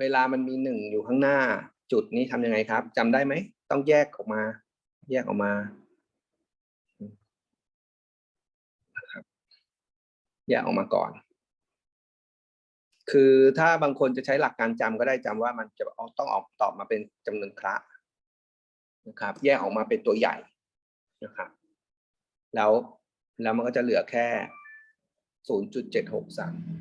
เวลามันมีหนึ่งอยู่ข้างหน้า จุดนี้ทำยังไงครับ จำได้ไหม ต้องแยกออกมา แยกออกมาแยกออกมาก่อน คือถ้าบางคนจะใช้หลักการจำก็ได้จำว่ามันจะต้องออกตอบมาเป็นจำนวนคระนะครับ แยกออกมาเป็นตัวใหญ่นะครับ แล้วแล้วมันก็จะเหลือแค่ 0.763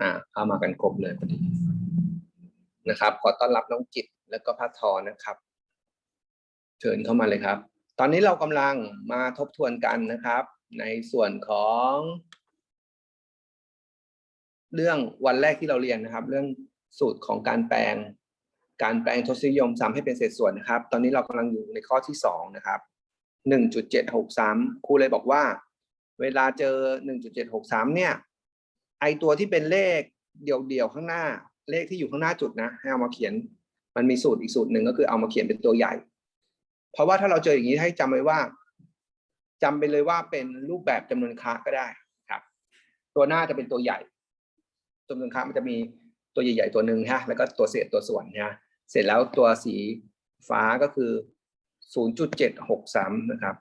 อ่าเข้ามากันครบเลยพอดีนะครับ ขอต้อนรับน้องจิตแล้วก็พัททอนะครับ เชิญเข้ามาเลยครับ ตอนนี้เรากำลังมาทบทวนกันนะครับ ในส่วนของ เรื่องวันแรกที่เราเรียนนะครับ เรื่องสูตรของการแปลง การแปลงทศนิยมซ้ำให้เป็นเศษส่วนนะครับ ตอนนี้เรากำลังอยู่ในข้อที่สองนะครับหนึ่งจุดเจ็ดหกสามครูเลยบอกว่า เวลาเจอหนึ่งจุดเจ็ดหกสามเนี่ย ไอตัวที่เป็นเลขเดี่ยวๆข้างหน้า เลขที่อยู่ข้างหน้าจุดนะให้เอามาเขียน มันมีสูตรอีกสูตรหนึ่งก็คือเอามาเขียนเป็นตัวใหญ่ เพราะว่าถ้าเราเจออย่างนี้ให้จำไว้ว่าจำไปเลยว่าเป็นรูปแบบจำนวนค้าก็ได้ครับ ตัวหน้าจะเป็นตัวใหญ่จำนวนค้ามันจะมีตัวใหญ่ๆตัวหนึ่งฮะ แล้วก็ตัวเศษตัวส่วนฮะเสร็จแล้วตัวสีฟ้าก็คือ 0.763 นะครับ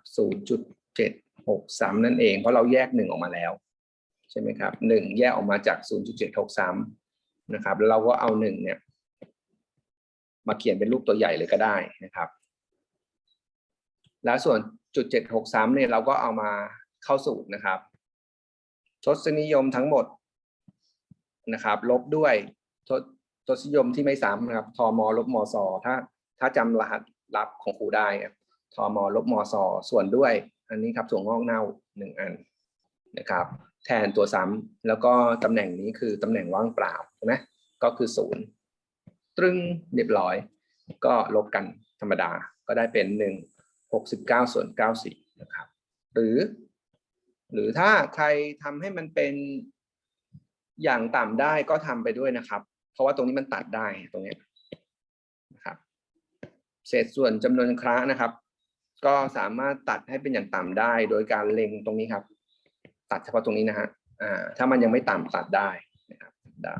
0.763นั่นเอง เพราะเราแยกหนึ่งออกมาแล้ว ใช่ไหมครับหนึ่งแยกออกมาจาก0.763นะครับแล้วเราก็เอาหนึ่งเนี่ย มาเขียนเป็นรูปตัวใหญ่เลยก็ได้นะครับ แล้วส่วนจุด763เนี่ยเราก็เอามาเข้าสูตรนะครับทศนิยมทั้งหมดนะครับ ลบด้วยทศทศนิยมที่ไม่ซ้ำนะครับทมลบมสถ้าถ้าจำรหัสลับของครูได้อะทมลบมสส่วนด้วย อันนี้ครับส่วนงอกเน่าหนึ่งอันนะครับ แทนตัวซ้ำแล้วก็ตำแหน่งนี้คือตำแหน่งว่างเปล่าใช่ไหมก็คือศูนย์ตรึงเรียบร้อย ก็ลบกันธรรมดาก็ได้เป็นหนึ่งหกสิบเก้าส่วนเก้าสี่นะครับ หรือ หรือถ้าใครทำให้มันเป็นอย่างต่ำได้ก็ทำไปด้วยนะครับ เพราะว่าตรงนี้มันตัดได้ตรงนี้นะครับ เศษส่วนจำนวนคระนะครับ ก็สามารถตัดให้เป็นอย่างต่ำได้ โดยการเล็งตรงนี้ครับ ตัดเฉพาะตรงนี้นะฮะอ่าถ้ามันยังไม่ต่ำตัดได้นะครับได้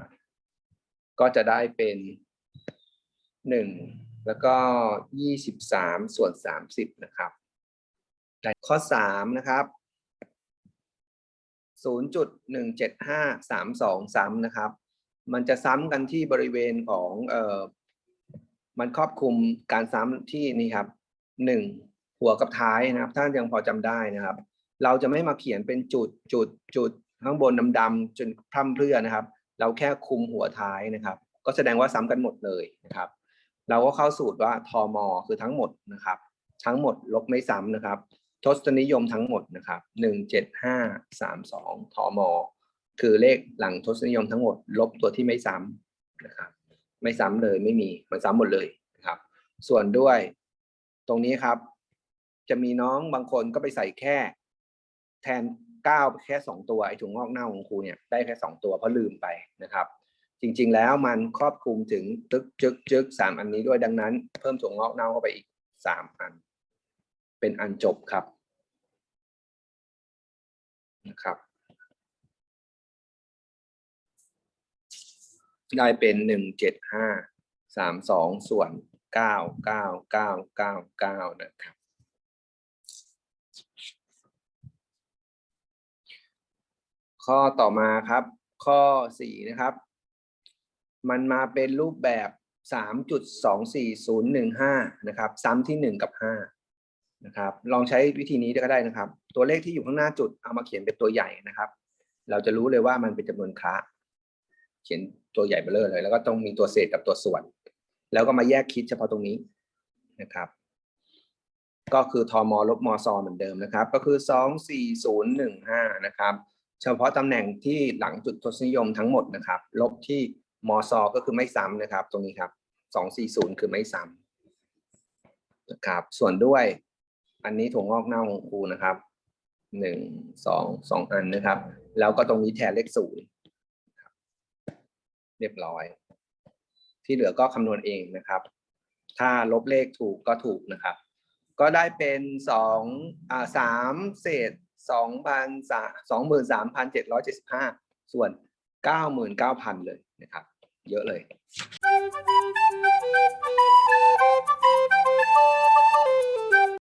ก็จะได้เป็นหนึ่งแล้วก็ยี่สิบสามส่วนสามสิบนะครับข้อสามนะครับศูนย์จุดหนึ่งเจ็ดห้าสามสองซ้ำนะครับ มันจะซ้ำกันที่บริเวณของเอ่อมันครอบคลุมการซ้ำที่นี่ครับหนึ่ง หัวกับท้ายนะครับถ้านยังพอจำได้นะครับ เราจะไม่มาเขียนเป็นจุดจุดจุดข้างบนดำๆจนพร่ำเพรื่อนะครับ เราแค่คุมหัวท้ายนะครับ ก็แสดงว่าซ้ำกันหมดเลยนะครับ เราก็เข้าสูตรว่าทมคือทั้งหมดนะครับ ทั้งหมดลบไม่ซ้ำนะครับทศนิยมทั้งหมดนะครับหนึ่งเจ็ดห้าสามสองทมคือเลขหลังทศนิยมทั้งหมด ลบตัวที่ไม่ซ้ำนะครับ ไม่ซ้ำเลยไม่มีมันซ้ำหมดเลยนะครับ ส่วนด้วย ตรงนี้ครับ จะมีน้องบางคนก็ไปใส่แค่ แทนเก้าแค่สองตัวไอ้ถุงงอกเน่าของครูเนี่ยได้แค่สองตัวเพราะลืมไปนะครับ จริงๆแล้วมันครอบคลุมถึงตึกจึกจึกสามอันนี้ด้วยดังนั้น เพิ่มถั่วงอกเน่าเข้าไปอีกสามอัน เป็นอันจบครับนะครับได้เป็นหนึ่งเจ็ดห้าสามสองส่วนเก้าเก้าเก้าเก้าเก้านะครับ ข้อต่อมาครับ ข้อสี่นะครับ มันมาเป็นรูปแบบสามจุดสองสี่ศูนย์หนึ่งห้านะครับ ซ้ำที่หนึ่งกับห้านะครับ ลองใช้วิธีนี้ก็ได้นะครับ ตัวเลขที่อยู่ข้างหน้าจุดเอามาเขียนเป็นตัวใหญ่นะครับ เราจะรู้เลยว่ามันเป็นจำนวนคระเขียนตัวใหญ่เบลอเลย แล้วก็ต้องมีตัวเศษกับตัวส่วน แล้วก็มาแยกคิดเฉพาะตรงนี้นะครับ ก็คือทมลบมซเหมือนเดิมนะครับ ก็คือสองสี่ศูนย์หนึ่งห้านะครับ เฉพาะตำแหน่งที่หลังจุดทศนิยมทั้งหมดนะครับ ลบที่มซก็คือไม่ซ้ำนะครับ ตรงนี้ครับสองสี่ศูนย์คือไม่ซ้ำนะครับ ส่วนด้วยอันนี้ถั่วงอกเน่าของครูนะครับหนึ่งสองสองอันนะครับ แล้วก็ตรงนี้แทนเลขศูนย์เรียบร้อย ที่เหลือก็คำนวณเองนะครับ ถ้าลบเลขถูกก็ถูกนะครับ ก็ได้เป็นสองอ่าสามเศษ สองพันสามสองหมื่นสามพันเจ็ดร้อยเจ็ดสิบห้าส่วนเก้าหมื่นเก้าพันเลยนะครับ เยอะเลย